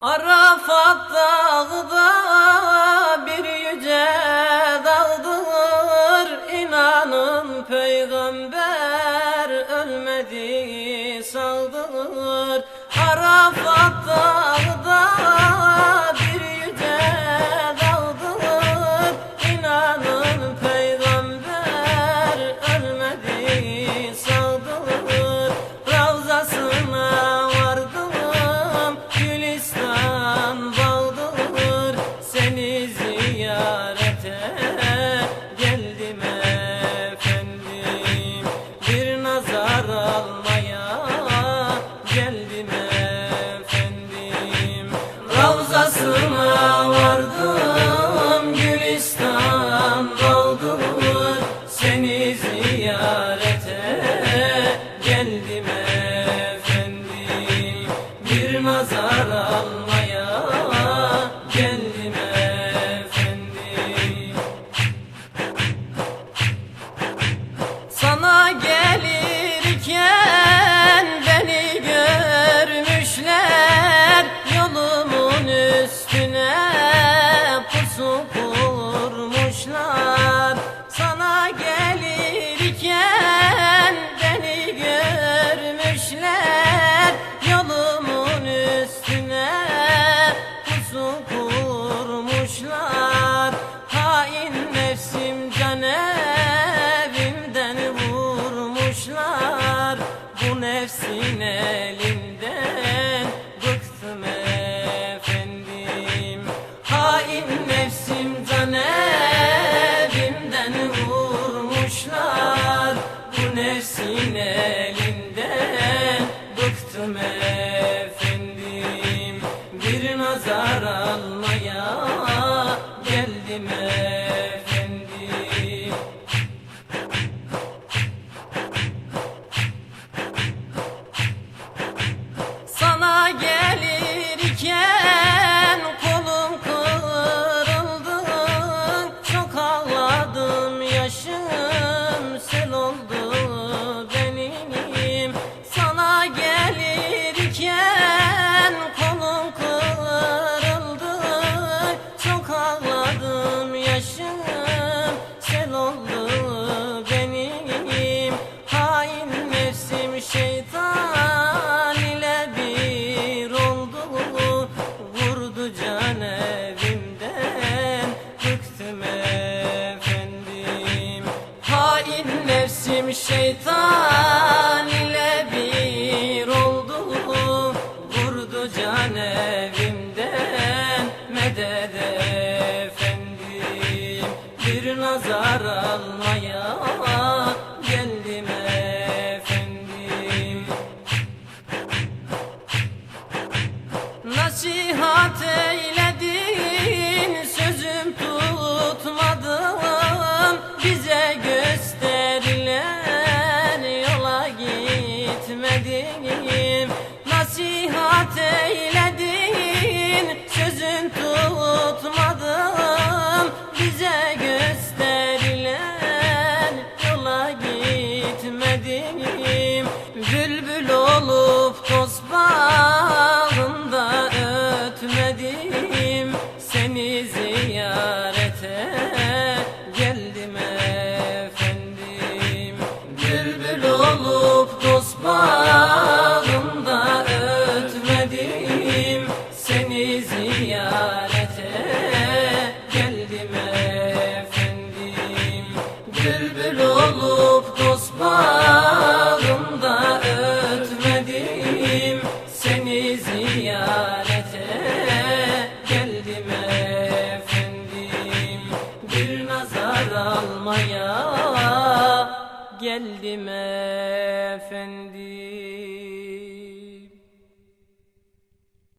Arafat dağda bir yüce dağdır İnanın peygamber ölmedi sağdır Arafat dağda الله Giderken beni görmüşler Yolumun üstüne pusu kurmuşlar Hain nefsim can evimden vurmuşlar. Bu nefsin elinde Şeytan ile bir oldu. Vurdu can evimden medet efendim. Bir nazar almaya eyleyim Nasihat eyledin. Sözün tutmadım Bize gösterilen Yola gitmedim. Bülbül olup toz bağında ötmedim. Seni almaya geldim efendim.